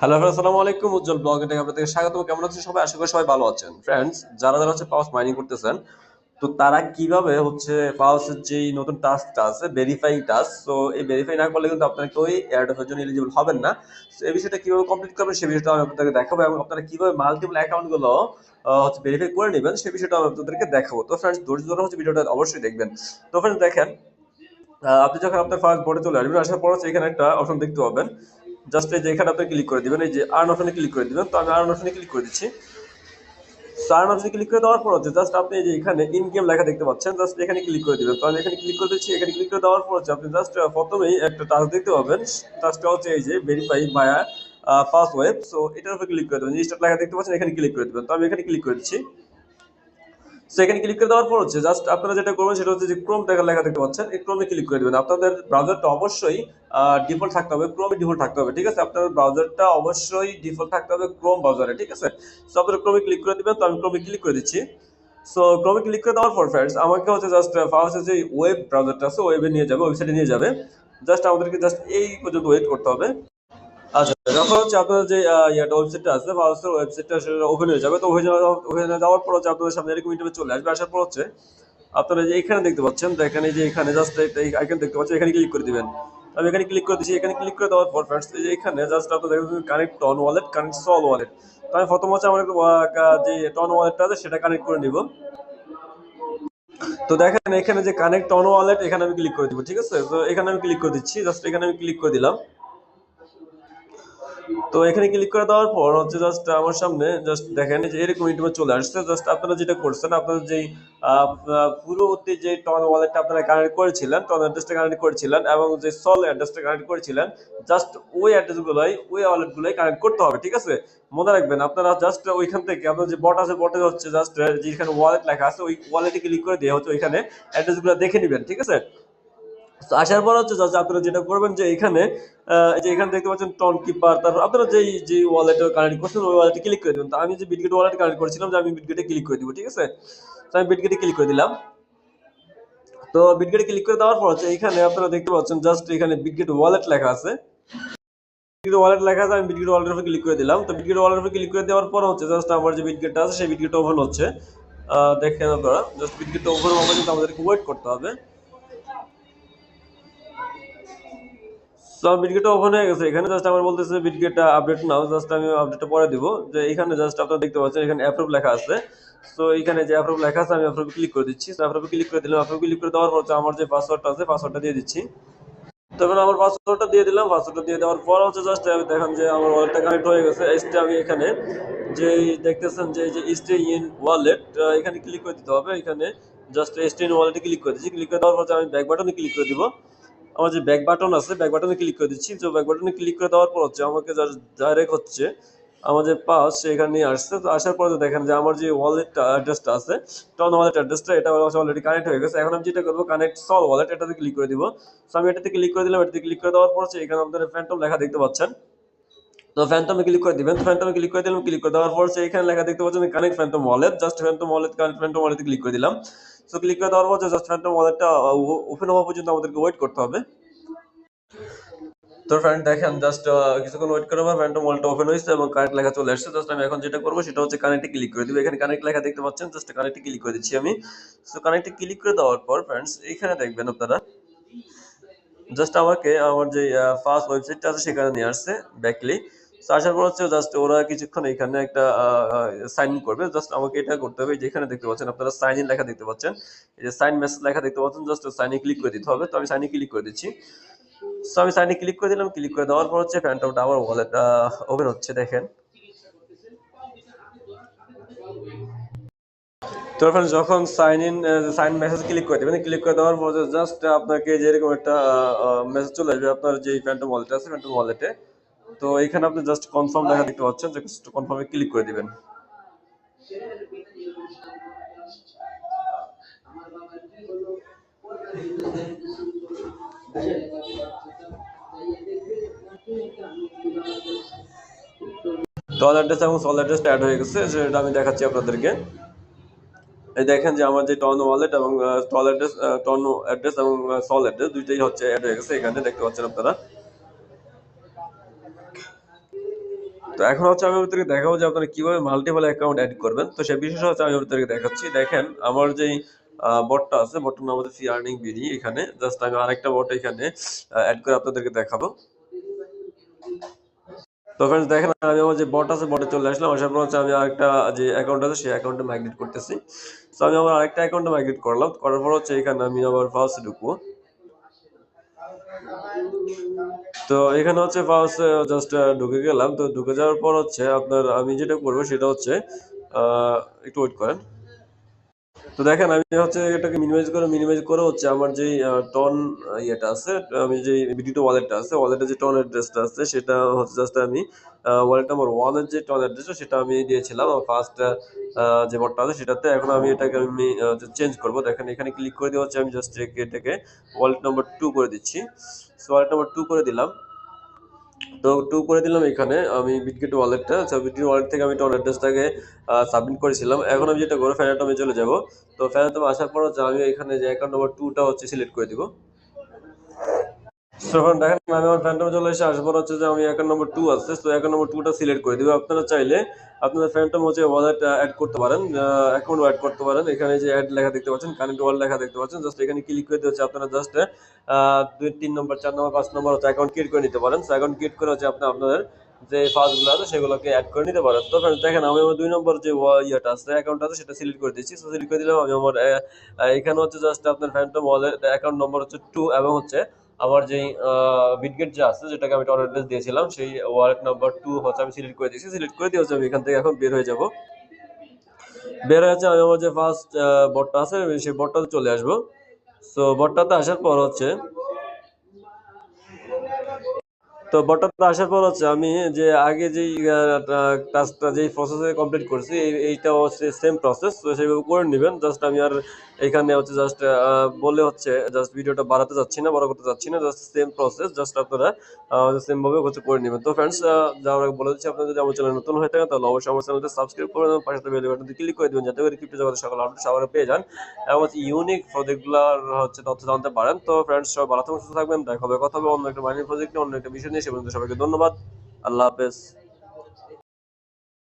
Hello আসসালামু আলাইকুম উজ্জ্বল blog থেকে আপনাদের স্বাগত কেমন আছেন সবাই? আশা করি সবাই ভালো আছেন। ফ্রেন্ডস যারা যারা হচ্ছে পাওয়াস মাইনিং করতেছেন তো তারা কীভাবে হচ্ছে পাওয়াসের যে নতুন টাস্কটা আছে ভেরিফাইং টাস্ক তো এই ভেরিফাই না করলে কিন্তু আপনারা কেউই এয়ারড্রপের জন্য এলিজিবল হবেন না। তো এই বিষয়টা কীভাবে কমপ্লিট করবেন সেই বিষয়টা আমি আপনাদেরকে দেখাবো এবং আপনারা কীভাবে মাল্টিপল অ্যাকাউন্টগুলো আহ, হচ্ছে ভেরিফাই করে নেবেন সেই বিষয়টা আমি আপনাদেরকে দেখাবো। তো ফ্রেন্ডস ধৈর্য ধরে হচ্ছে ভিডিওটা অবশ্যই দেখবেন। তো ফ্রেন্ডস দেখেন আপনি যখন আপনার ফার্স্ট বোর্ডে চলে আসবেন আসার পর হচ্ছে এখানে একটা অপশন দেখতে পাবেন। জাস্ট এই যে এখানে আপনি ক্লিক করে দিবেন এই যে আর্ন অপশনে ক্লিক করে দিবেন তো আমি আর্ন অপশনে ক্লিক করে দিচ্ছি আর্ন অপশনে ক্লিক করে দেওয়ার পর হচ্ছে জাস্ট আপনি এই যে এখানে ইন গেম লেখা দেখতে পাচ্ছেন জাস্ট এখানে ক্লিক করে দিবেন তো আমি এখানে ক্লিক করে দিচ্ছি এখানে ক্লিক করে দেওয়ার পর হচ্ছে আপনি জাস্ট প্রথমেই একটা টাস্ক দেখতে পাবেন টাস্কটা হচ্ছে এই যে ভেরিফাই বায়া পাস ওয়েব সো এটার উপর ক্লিক করে দেবেন স্টার্ট লেখা দেখতে পাচ্ছেন এখানে ক্লিক করে দিবেন তো আমি এখানে ক্লিক করে দিচ্ছি সো এখানে ক্লিক করে দেওয়ার পর হচ্ছে জাস্ট আপনারা যেটা করবেন সেটা হচ্ছে যে ক্রোম দেখা লেখা দেখতে পাচ্ছেন। এই ক্রোমে ক্লিক করে দেবেন। আপনাদের ব্রাউজারটা অবশ্যই ডিফল্ট থাকতে হবে। ক্রোমে ডিফল্ট থাকতে হবে, ঠিক আছে? আপনার ব্রাউজারটা অবশ্যই ডিফল্ট থাকতে হবে ক্রোম ব্রাউজারে ঠিক আছে? সো আপনারা ক্রোমে ক্লিক করে দিবেন। তো আমি ক্রোমে ক্লিক করে দিচ্ছি। সো ক্রোমে ক্লিক করে দেওয়ার পর ফ্রেন্ডস আমাকে হচ্ছে জাস্ট ফার্স্ট যে ওয়েব ব্রাউজারটা আছে ওয়েবে নিয়ে যাবে ওয়েবসাইটে নিয়ে যাবে। জাস্ট আমাদেরকে জাস্ট এই পর্যন্ত ওয়েট করতে হবে। আচ্ছা ওয়েবসাইটটা আছে হয়ে যাবে যাওয়ার পর সামনে আসবে। আসার পর যে এখানে দেখতে পাচ্ছেন যে এখানে ক্লিক করে দিবেন। আমি এখানে ক্লিক করে দিচ্ছি এখানে ক্লিক করে এখানে just connect wallet connect wallet প্রথম হচ্ছে আমার যে আছে, সেটা কানেক্ট করে তো দেখেন, এখানে যে কানেক্ট টন ওয়ালেট এখানে আমি ক্লিক করে দিব, ঠিক আছে? তো এখানে আমি ক্লিক করে দিচ্ছি জাস্ট এখানে আমি ক্লিক করে দিলাম। তো এখানে ক্লিক করে দেওয়ার পর হচ্ছে জাস্ট আমার সামনে জাস্ট দেখেন যে এরকম ইন্টারভিউ চলে আসছে জাস্ট আপনারা যেটা করছেন, আপনারা যেই পূর্ববর্তী যে টন ওয়ালেটটা আপনারা কানেক্ট করেছিলেন টন অ্যাড্রেসটা কানেক্ট করেছিলেন এবং যে সল অ্যাড্রেসটা কানেক্ট করেছিলেন জাস্ট ওই অ্যাড্রেসগুলোই ওই ওয়ালেটগুলোই কানেক্ট করতে হবে, ঠিক আছে? মনে রাখবেন, আপনারা জাস্ট ওইখান থেকে, আপনার যে বট আছে বটে হচ্ছে জাস্ট যেখানে ওয়ালেট লেখা আছে, ওই ওয়ালেটে ক্লিক করে দিয়ে হচ্ছে ওইখানে অ্যাড্রেসগুলো দেখে নেবেন, ঠিক আছে? তো আসার পর হচ্ছে জাস্ট আপনারা যেটা করবেন যে এখানে যে এখানে দেখতে পাচ্ছেন টন কিপার তারপর আপনারা যেই যে ওয়ালেটে কানেক্ট করছেন ওই ওয়ালেটে ক্লিক করে দেবেন। তো আমি যে বিটগেট ওয়ালেট কানেক্ট করেছিলাম, যে আমি বিটগেটে ক্লিক করে দিব, ঠিক আছে? তো আমি বিটগেটে ক্লিক করে দিলাম। তো বিটগেটে ক্লিক করে দেওয়ার পর হচ্ছে এখানে আপনারা দেখতে পাচ্ছেন জাস্ট এখানে বিটগেট ওয়ালেট লেখা আছে। বিটগেট ওয়ালেট লেখা আছে, আমি বিটগেট ওয়ালেটের উপর ক্লিক করে দিলাম। তো বিটগেট ওয়ালেটের উপর ক্লিক করে দেওয়ার পর হচ্ছে জাস্ট আমার যে বিটগেটটা আছে, সেই বিটগেটটা ওপেন হচ্ছে। দেখেন আপনারা জাস্ট বিটগেটটা ওপেন হবে কিন্তু আমাদেরকে ওয়েট করতে হবে। তো আমার বিটগেটটা ওপেন হয়ে গেছে। এখানে জাস্ট আমার বলতেছে বিটগেটটা আপডেট নাও। জাস্ট আমি আপডেটটা পরে দিব। যে এখানে জাস্ট আপনারা দেখতে পাচ্ছেন, এখানে অ্যাপ্রুভ লেখা আছে। তো এখানে যে অ্যাপ্রুভ লেখা আছে, আমি অ্যাপ্রুভে ক্লিক করে দিচ্ছি। তো অ্যাপ্রুভে ক্লিক করে দিলাম। অ্যাপ্রুভে ক্লিক করে দেওয়ার পর আমার যে পাসওয়ার্ডটা আছে পাসওয়ার্ডটা দিয়ে দিচ্ছি। তখন আমার পাসওয়ার্ডটা দিয়ে দিলাম। পাসওয়ার্ডটা দিয়ে দেওয়ার পর হচ্ছে জাস্ট আমি দেখেন যে আমার ওয়ালেটটা কানেক্ট হয়ে গেছে। এসটি আমি এখানে যে দেখতেছেন যে যে স্টে ইন ওয়ালেট এখানে ক্লিক করে দিতে হবে। এখানে জাস্ট স্টে ইন ওয়ালেটে ক্লিক করে দিচ্ছি। ক্লিক করে দেওয়ার পর আমি ব্যাক বাটনে ক্লিক করে দিব। আমার যে ব্যাক বাটন আছে ব্যাক বাটনে ক্লিক করে দিচ্ছি। তো ব্যাক বাটনে ক্লিক করে দেওয়ার পর হচ্ছে আমাকে যার ডাইরেক্ট হচ্ছে। আমার যে পাস সেখানে নিয়ে আসছে। তো আসার পরে দেখেন যে আমার যে ওয়ালেট অ্যাড্রেসটা আছে টন ওয়ালেট অ্যাড্রেসটা এটা অলরেডি কানেক্ট হয়ে গেছে। এখন আমি যেটা করব কানেক্ট সল ওয়ালেট এটাতে ক্লিক করে দিব। তো আমি এটাতে ক্লিক করে দিলাম, এটাতে ক্লিক করে দেওয়ার পর এখানে আমাদের ফ্যান্টম লেখা দেখতে পাচ্ছেন। তো ফ্যান্টমে ক্লিক করে দিবেন ফ্যান্টমে ক্লিক করে দিলাম ক্লিক করে দেওয়ার পর এখানে লেখা দেখতে পাচ্ছেন connect Phantom wallet just Phantom wallet connect Phantom ওয়ালেটে ক্লিক করে দিলাম। তো ক্লিক করে দেওয়ার পর জাস্ট ফ্যান্টম ওয়ালেটটা ওপেন হওয়া পর্যন্ত আমাদেরকে ওয়েট করতে হবে। তো ফ্রেন্ড দেখেন জাস্ট কিছুক্ষণ ওয়েট করার পর ফ্যান্টম ওয়ালটা ওপেন হয়েছে এবং কানেক্ট লেখা চলে আসছে জাস্ট আমি এখন যেটা করব সেটা হচ্ছে কানেক্টে ক্লিক করে দিব। এখানে কানেক্ট লেখা দেখতে পাচ্ছেন জাস্ট কানেক্টে ক্লিক করে দিচ্ছি আমি। সো কানেক্টে ক্লিক করে দেওয়ার পর ফ্রেন্ডস এখানে দেখবেন আপনারা জাস্ট আমাকে আমার যে ফার্স্ট ওয়েবসাইটটা আছে সেখানে নিয়ে আসছে ব্যাকলি আসার পর হচ্ছে জাস্ট ওরা কিছুক্ষণ এখানে একটা সাইন ইন করবে। জাস্ট আমাকে এটা করতে হবে যেখানে দেখতে পাচ্ছেন, আপনারা সাইন ইন লেখা দেখতে পাচ্ছেন। এই যে সাইন মেসেজ লেখা দেখতে পাচ্ছেন জাস্ট সাইন ক্লিক করে দিতে হবে। তো আমি সাইনে ক্লিক করে দিচ্ছি। সো আমি সাইনে ক্লিক করে দিলাম ক্লিক করে দেওয়ার পর হচ্ছে ফ্যান্টমটা আমার ওয়ালেট ওপেন হচ্ছে, দেখেন। তো ফ্রেন্ডস যখন sign in sign message click করে দেবেন ক্লিক করে দেওয়ার পর জাস্ট আপনাকে যেরকম একটা মেসেজ চলে আসবে, আপনার যে ফ্যান্টম ওয়ালেট আছে ফ্যান্টম ওয়ালেটে তো এখানে আপনি জাস্ট কনফার্ম লেখা দেখতে পাচ্ছেন জাস্ট কনফার্মে ক্লিক করে দিবেন। ডল অ্যাড্রেস এবং সল অ্যাড্রেস অ্যাড হয়ে গেছে যেটা আমি দেখাচ্ছি আপনাদেরকে। এই দেখেন যে আমার যে টন ওয়ালেট এবং টল অ্যাড্রেস টন অ্যাড্রেস এবং সল অ্যাড্রেস দুইটাই হচ্ছে অ্যাড হয়ে গেছে, এখানে দেখতে পাচ্ছেন আপনারা। তো এখন হচ্ছে আমি আপনাদেরকে দেখাবো যে আপনারা কীভাবে মাল্টিপল অ্যাকাউন্ট অ্যাড করবেন। তো সেই বিষয়টা হচ্ছে আমি আপনাদেরকে দেখাচ্ছি। দেখেন, আমার যেই বটটা আছে বটটার নাম হচ্ছে ফি আর্নিং বিডি এখানে। জাস্ট আমি আরেকটা বট এখানে অ্যাড করে আপনাদেরকে দেখাবো। তো ফ্রেন্ডস দেখেন, আমি আমার যে বট আছে বটে চলে আসলাম। আসার পর হচ্ছে আমি আরেকটা যে অ্যাকাউন্ট আছে, সেই অ্যাকাউন্টে মাইগ্রেট করতেছি। তো আমি আমার আরেকটা অ্যাকাউন্টে মাইগ্রেট করলাম। করার পর হচ্ছে এখানে আমি আবার ফার্স্ট ঢুকবো। তো এখানে হচ্ছে ফার্স্ট জাস্ট ঢুকে গেলাম। তো ঢুকে যাওয়ার পর হচ্ছে আপনার, আমি যেটা করব সেটা হচ্ছে একটু ওয়েট করেন। তো দেখেন, আমি হচ্ছে এটাকে মিনিমাইজ করে মিনিমাইজ করে হচ্ছে আমার যেই টন ইয়েটা আছে, আমি যে বিডিটো ওয়ালেটটা আছে ওয়ালেটে যে টন অ্যাড্রেসটা আছে, সেটা হচ্ছে জাস্ট আমি ওয়ালেট নাম্বার ওয়ানের যে টন অ্যাড্রেসটা সেটা আমি দিয়েছিলাম ফার্স্ট যে বটটা আছে সেটাতে। এখন আমি এটাকে আমি চেঞ্জ করব। দেখেন, এখানে ক্লিক করে দিয়ে হচ্ছে আমি জাস্ট এটাকে ওয়ালেট নাম্বার টু করে দিচ্ছি। সো ওয়ালেট নাম্বার টু করে দিলাম। তো টু করে দিলাম এখানে, আমি বিটকেট ওয়ালেটটা আচ্ছা বিটগেট ওয়ালেট থেকে আমি টোন অ্যাড্রেসটাকে সাবমিট করেছিলাম। এখন আমি যেটা করব ফ্যানাটমে চলে যাব। তো ফ্যানাটমে আসার পর আমি এখানে যে অ্যাকাউন্ট নম্বর টুটা হচ্ছে সিলেক্ট করে দিব। সো এখন দেখেন, আমি আমার ফ্যান্টমে চলে এসে আসবার হচ্ছে যে আমি অ্যাকাউন্ট নম্বর টু আছে, তো অ্যাকাউন্ট নম্বর টুটা সিলেক্ট করে দিবে। আপনারা চাইলে আপনাদের ফ্যান্টম হচ্ছে ওয়ালেট অ্যাড করতে পারেন অ্যাকাউন্ট অ্যাড করতে পারেন। এখানে যে অ্যাড লেখা দেখতে পাচ্ছেন কারেন্ট ওয়াল লেখা দেখতে পাচ্ছেন জাস্ট এখানে ক্লিক করে হচ্ছে আপনারা জাস্ট দুই, তিন নম্বর চার নম্বর পাঁচ নম্বর হচ্ছে অ্যাকাউন্ট ক্রিয়েট করে নিতে পারেন। অ্যাকাউন্ট ক্রিয়েট করে হচ্ছে আপনি আপনাদের যে ফার্স্টগুলো আছে, সেগুলোকে অ্যাড করে নিতে পারেন। তো দেখেন, আমি আমার দুই নম্বর যে ইয়েটা আছে অ্যাকাউন্ট আছে, সেটা সিলেক্ট করে দিচ্ছি। সিলেক্ট করে দিলাম আমি আমার এখানে হচ্ছে জাস্ট আপনার ফ্যান্টম ওয়ালেট অ্যাকাউন্ট নম্বর হচ্ছে টু এবং হচ্ছে আমার যেই বিটগেট যে আছে, যেটাকে আমি টন অ্যাড্রেস দিয়েছিলাম, সেই ওয়ালেট নাম্বার টু হচ্ছে আমি সিলেক্ট করে দিয়েছি। সিলেক্ট করে দিয়ে হচ্ছে আমি এখান থেকে এখন বের হয়ে যাব। বের হয়ে আমি আমার যে ফার্স্ট বটটা আছে সেই বটটাতে চলে আসব। সো বটটাতে আসার পর হচ্ছে তো বটটাতে আসার পর হচ্ছে আমি যে আগে যেই টাস্কটা যেই প্রসেসে কমপ্লিট করছি এইটা হচ্ছে সেম প্রসেস তো সেইভাবে করে নেবেন। জাস্ট আমি আর এখানে হচ্ছে জাস্ট বলে হচ্ছে জাস্ট ভিডিওটা বাড়াতে যাচ্ছি না, বড় করতে যাচ্ছি না জাস্ট সেম প্রসেস জাস্ট আপনারা সেম ভাবে হচ্ছে করে নেবেন। তো ফ্রেন্ডস যারা বলে দিচ্ছি, আপনারা যদি আমার চ্যানেল নতুন হয়ে থাকেন, তাহলে অবশ্যই আমার চ্যানেলটা সাবস্ক্রাইব করে দেবেন পাশে বেল বাটনটি ক্লিক করে দেবেন, যাতে করে ক্রিপ্টো জগতের সকল আপডেট সবার পেয়ে যান এবং হচ্ছে ইউনিক প্রজেক্টগুলোর হচ্ছে তথ্য জানতে পারেন। তো ফ্রেন্ডস সবাই ভালো থাকবেন, দেখা হবে, কথা হবে অন্য একটা মাইনিং প্রজেক্টে অন্য একটা বিষয় সে পর্যন্ত সবাইকে ধন্যবাদ। আল্লাহ হাফেজ।